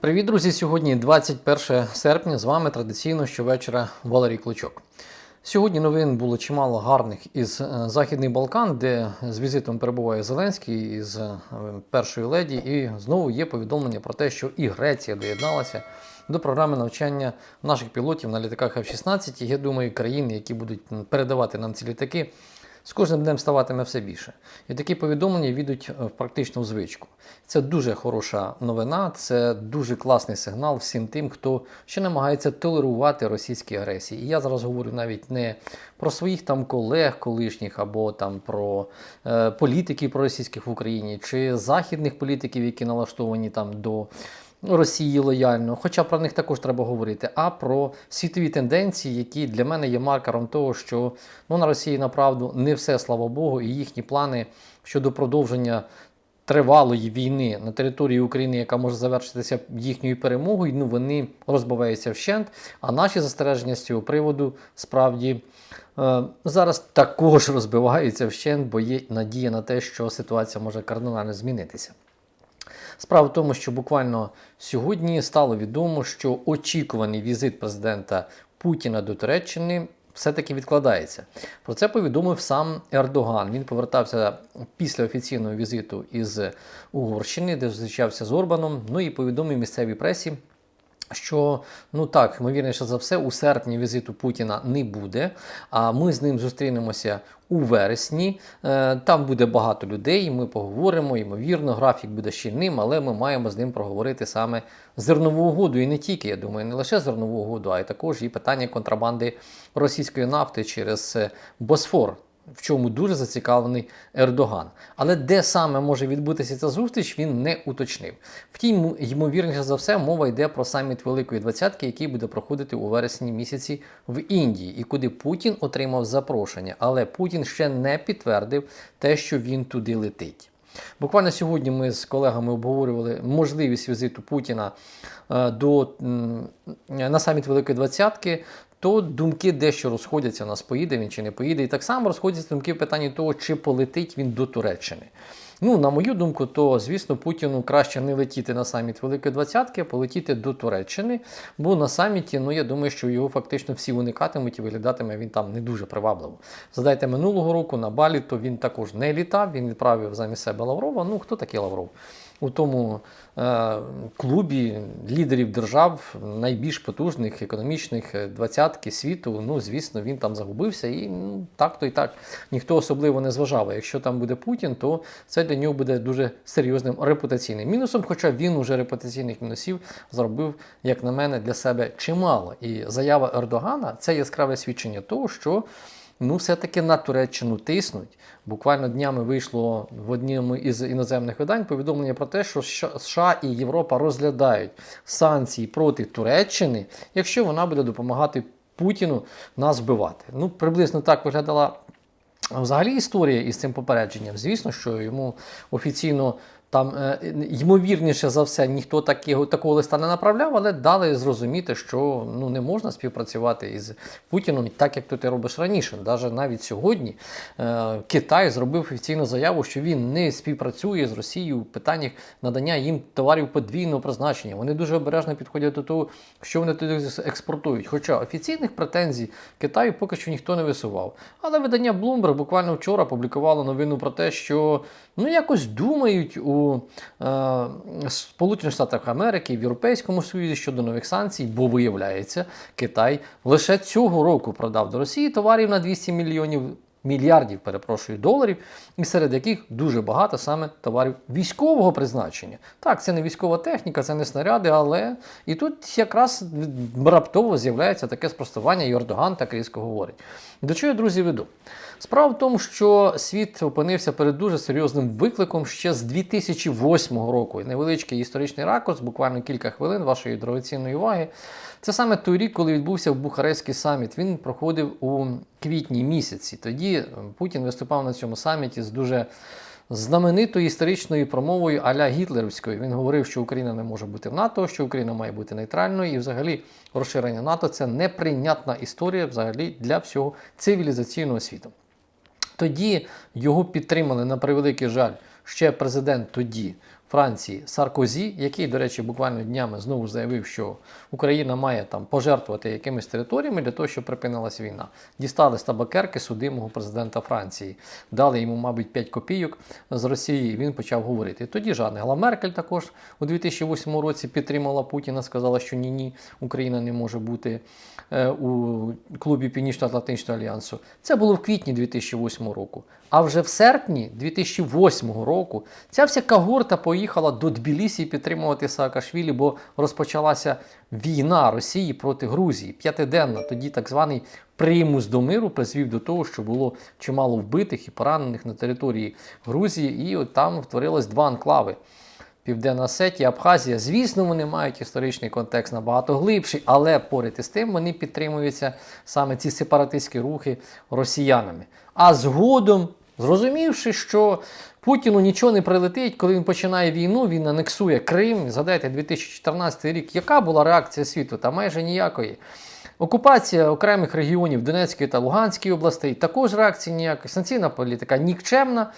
Привіт, друзі! Сьогодні 21 серпня. З вами традиційно щовечора Валерій Клочок. Сьогодні новин було чимало гарних із е, Західних Балкан, де з візитом перебуває Зеленський із е, першої леді. І знову є повідомлення про те, що і Греція доєдналася до програми навчання наших пілотів на літаках F-16. Я думаю, країни, які будуть передавати нам ці літаки, з кожним днем ставатиме все більше. І такі повідомлення війдуть е, в звичку. Це дуже хороша новина, це дуже класний сигнал всім тим, хто ще намагається толерувати російські агресії. І я зараз говорю навіть не про своїх там колег колишніх або там про е, політиків проросійських в Україні чи західних політиків, які налаштовані там до. Росії лояльно, хоча про них також треба говорити, а про світові тенденції, які для мене є маркером того, що ну, на Росії направду не все, слава Богу, і їхні плани щодо продовження тривалої війни на території України, яка може завершитися їхньою перемогою, ну вони розбиваються вщент. А наші застереження з цього приводу справді е, зараз також розбиваються вщент, бо є надія на те, що ситуація може кардинально змінитися. Справа в тому, що буквально сьогодні стало відомо, що очікуваний візит президента Путіна до Туреччини все-таки відкладається. Про це повідомив сам Ердоган. Він повертався після офіційного візиту із Угорщини, де зустрічався з Орбаном. Ну і повідомив місцевій пресі. Що ну так, ймовірніше за все, у серпні візиту Путіна не буде. А ми з ним зустрінемося у вересні. Е, Там буде багато людей. Ми поговоримо. Ймовірно, графік буде щільним, але ми маємо з ним проговорити саме зернову угоду. І не тільки, я думаю, не лише зернову угоду, а й також і питання контрабанди російської нафти через е, Босфор в чому дуже зацікавлений Ердоган. Але де саме може відбутися ця зустріч, він не уточнив. Втім, ймовірніше за все, мова йде про саміт Великої Двадцятки, який буде проходити у вересні місяці в Індії, і куди Путін отримав запрошення. Але Путін ще не підтвердив те, що він туди летить. Буквально сьогодні ми з колегами обговорювали можливість візиту Путіна е, до, на саміт Великої Двадцятки. То думки дещо розходяться, у нас поїде він чи не поїде. І так само розходяться думки в питанні того, чи полетить він до Туреччини. Ну, на мою думку, то звісно Путіну краще не летіти на саміт Великої Двадцятки, а полетіти до Туреччини. Бо на саміті, ну я думаю, що його фактично всі уникатимуть і виглядатиме він там не дуже привабливо. Згадайте, минулого року на Балі, то він також не літав, він відправив замість себе Лаврова. Ну хто такий Лавров? У тому е, клубі лідерів держав найбільш потужних економічних е, двадцятки світу. Ну, звісно, він там загубився, і ну, так то і так ніхто особливо не зважав. Якщо там буде Путін, то це для нього буде дуже серйозним репутаційним мінусом. Хоча він уже репутаційних мінусів зробив, як на мене, для себе чимало. І заява Ердогана це яскраве свідчення того, що. Ну, все-таки на Туреччину тиснуть. Буквально днями вийшло в одному із іноземних видань повідомлення про те, що США і Європа розглядають санкції проти Туреччини, якщо вона буде допомагати Путіну нас вбивати. Ну, приблизно так виглядала взагалі історія із цим попередженням. Звісно, що йому офіційно. Там, е, ймовірніше за все, ніхто такого, такого листа не направляв, але дали зрозуміти, що ну, не можна співпрацювати із Путіном так, як ти робиш раніше. Даже навіть сьогодні е, Китай зробив офіційну заяву, що він не співпрацює з Росією в питаннях надання їм товарів подвійного призначення. Вони дуже обережно підходять до того, що вони туди експортують. Хоча офіційних претензій Китаю поки що ніхто не висував. Але видання Bloomberg буквально вчора публікувало новину про те, що ну якось думають у е, Сполучених Штатах Америки в Європейському Союзі щодо нових санкцій, бо виявляється, Китай лише цього року продав до Росії товарів на 200 мільйонів. Мільярдів, перепрошую, доларів, і серед яких дуже багато саме товарів військового призначення. Так, це не військова техніка, це не снаряди, але і тут якраз раптово з'являється таке спростування, і Ердоган так різко говорить. До чого я, друзі, веду? Справа в тому, що світ опинився перед дуже серйозним викликом ще з 2008 року. І невеличкий історичний ракурс, буквально кілька хвилин вашої дорогоцінної уваги. Це саме той рік, коли відбувся Бухарестський саміт. Він проходив у квітні місяці. Тоді Путін виступав на цьому саміті з дуже знаменитою історичною промовою Аля Гітлерівською. Він говорив, що Україна не може бути в НАТО, що Україна має бути нейтральною, і взагалі розширення НАТО це неприйнятна історія взагалі для всього цивілізаційного світу. Тоді його підтримали на превеликий жаль ще президент тоді Франції Саркозі, який, до речі, буквально днями знову заявив, що Україна має там пожертвувати якимись територіями для того, щоб припинилась війна. Дістали з табакерки судимого президента Франції, дали йому, мабуть, 5 копійок з Росії. і Він почав говорити. Тоді ж Ангела Меркель також у 2008 році підтримала Путіна, сказала, що ні, ні, Україна не може бути е, у клубі Північно-Атлантичного альянсу. Це було в квітні 2008 року. А вже в серпні 2008 року ця вся когорта поїхала до Тбілісі підтримувати Саакашвілі, бо розпочалася війна Росії проти Грузії. П'ятиденна. Тоді так званий примус до миру призвів до того, що було чимало вбитих і поранених на території Грузії, і от там втворилось два анклави. Південна Осетія, Абхазія, звісно, вони мають історичний контекст набагато глибший, але поряд із тим вони підтримуються саме ці сепаратистські рухи росіянами. А згодом, зрозумівши, що Путіну нічого не прилетить, коли він починає війну, він анексує Крим. Згадайте, 2014 рік, яка була реакція світу? Та майже ніякої. Окупація окремих регіонів Донецької та Луганської областей, також реакції ніякої. Санкційна політика нікчемна.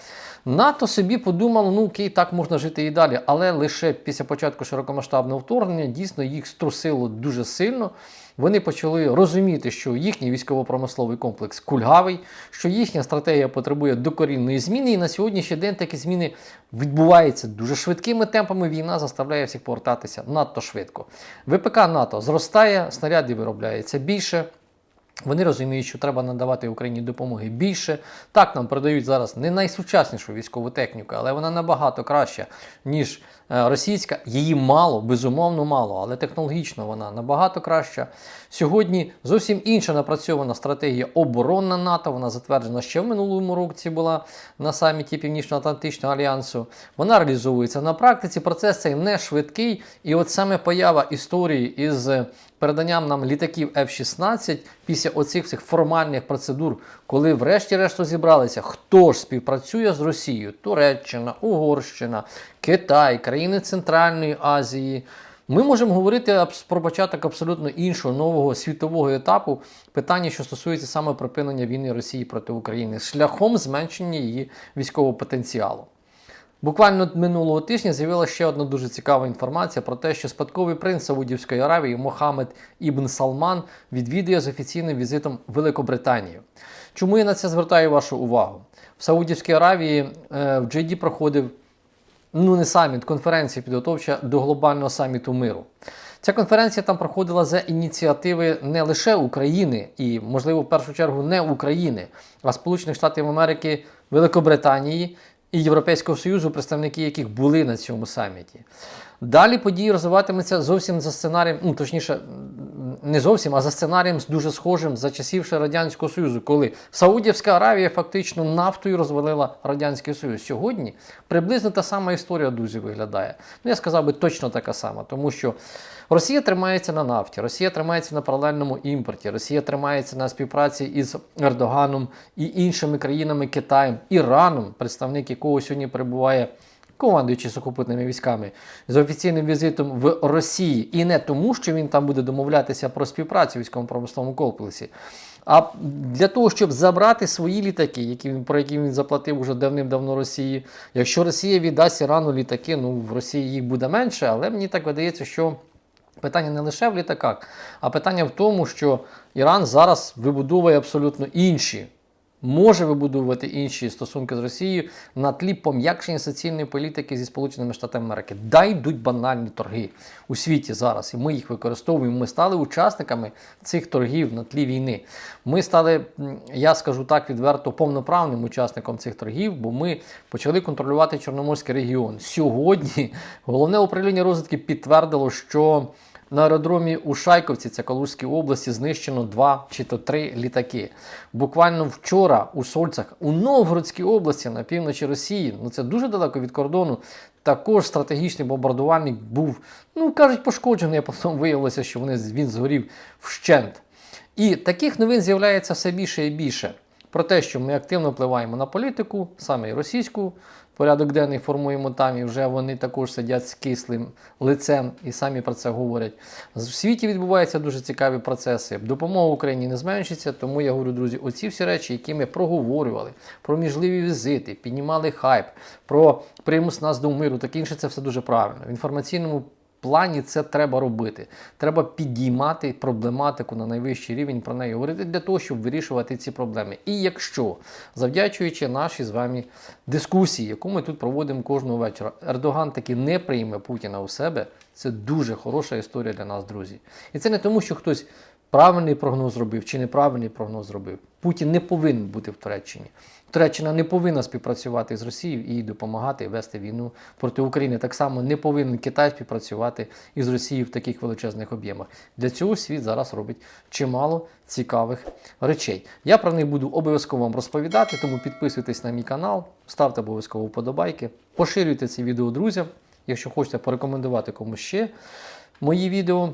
НАТО собі подумало, ну окей, так можна жити і далі. Але лише після початку широкомасштабного вторгнення дійсно їх струсило дуже сильно. Вони почали розуміти, що їхній військово-промисловий комплекс кульгавий, що їхня стратегія потребує докорінної зміни. І на сьогоднішній день такі зміни відбуваються дуже швидкими темпами. Війна заставляє всіх повертатися надто швидко. ВПК НАТО зростає, снарядів виробляється більше. Вони розуміють, що треба надавати Україні допомоги більше. Так, нам передають зараз не найсучаснішу військову техніку, але вона набагато краща, ніж е, російська. Її мало, безумовно мало, але технологічно вона набагато краща. Сьогодні зовсім інша напрацьована стратегія оборонна НАТО. Вона затверджена ще в минулому році була на саміті Північно-Атлантичного альянсу. Вона реалізовується на практиці. Процес цей не швидкий. І от саме поява історії із переданням нам літаків F-16 після оцих всіх формальних процедур, коли врешті-решт зібралися, хто ж співпрацює з Росією? Туреччина, Угорщина, Китай, країни Центральної Азії. Ми можемо говорити про початок абсолютно іншого нового світового етапу питання, що стосується саме припинення війни Росії проти України, шляхом зменшення її військового потенціалу. Буквально минулого тижня з'явилася ще одна дуже цікава інформація про те, що спадковий принц Саудівської Аравії Мохаммед Ібн Салман відвідує з офіційним візитом Великобританію. Чому я на це звертаю вашу увагу? В Саудівській Аравії е, в Джиді проходив ну не саміт, конференція підготовча до глобального саміту миру. Ця конференція там проходила за ініціативи не лише України і, можливо, в першу чергу не України, а Сполучених Штатів Америки, Великобританії і Європейського Союзу, представники яких були на цьому саміті. Далі події розвиватимуться зовсім за сценарієм, ну точніше, не зовсім, а за сценарієм дуже схожим за часів ще Радянського Союзу, коли Саудівська Аравія фактично нафтою розвалила Радянський Союз. Сьогодні приблизно та сама історія, друзі, виглядає. Ну, я сказав би точно така сама, тому що Росія тримається на нафті, Росія тримається на паралельному імпорті, Росія тримається на співпраці із Ердоганом і іншими країнами Китаєм, Іраном, представник якого сьогодні перебуває командуючи сухопутними військами з офіційним візитом в Росії, і не тому, що він там буде домовлятися про співпрацю в військово-промисловому комплексі, а для того, щоб забрати свої літаки, які про які він заплатив уже давним-давно Росії. Якщо Росія віддасть Ірану літаки, ну в Росії їх буде менше, але мені так видається, що. Питання не лише в літаках, а питання в тому, що Іран зараз вибудовує абсолютно інші, може вибудовувати інші стосунки з Росією на тлі пом'якшення соціальної політики зі Сполученими Штатами Америки. Да йдуть банальні торги у світі зараз, і ми їх використовуємо. Ми стали учасниками цих торгів на тлі війни. Ми стали, я скажу так відверто, повноправним учасником цих торгів, бо ми почали контролювати Чорноморський регіон. Сьогодні головне управління розвідки підтвердило, що на аеродромі у Шайковці, це Калужській області, знищено два чи то три літаки. Буквально вчора у Сольцях, у Новгородській області на півночі Росії, ну це дуже далеко від кордону. Також стратегічний бомбардувальник був, ну кажуть, пошкоджений, а потім виявилося, що вони, він згорів вщент. І таких новин з'являється все більше і більше. Про те, що ми активно впливаємо на політику, саме і російську, порядок денний формуємо там, і вже вони також сидять з кислим лицем і самі про це говорять. В світі відбуваються дуже цікаві процеси. Допомога Україні не зменшиться, тому я говорю, друзі, оці всі речі, які ми проговорювали, про міжливі візити, піднімали хайп, про примус нас до миру, так інше, це все дуже правильно. В інформаційному плані це треба робити. Треба підіймати проблематику на найвищий рівень, про неї говорити для того, щоб вирішувати ці проблеми. І якщо, завдячуючи нашій з вами дискусії, яку ми тут проводимо кожного вечора, Ердоган таки не прийме Путіна у себе, це дуже хороша історія для нас, друзі. І це не тому, що хтось правильний прогноз зробив чи неправильний прогноз зробив. Путін не повинен бути в Туреччині. Туреччина не повинна співпрацювати з Росією і допомагати вести війну проти України. Так само не повинен Китай співпрацювати із Росією в таких величезних об'ємах. Для цього світ зараз робить чимало цікавих речей. Я про них буду обов'язково вам розповідати, тому підписуйтесь на мій канал, ставте обов'язково вподобайки, поширюйте ці відео друзям, якщо хочете порекомендувати комусь ще мої відео.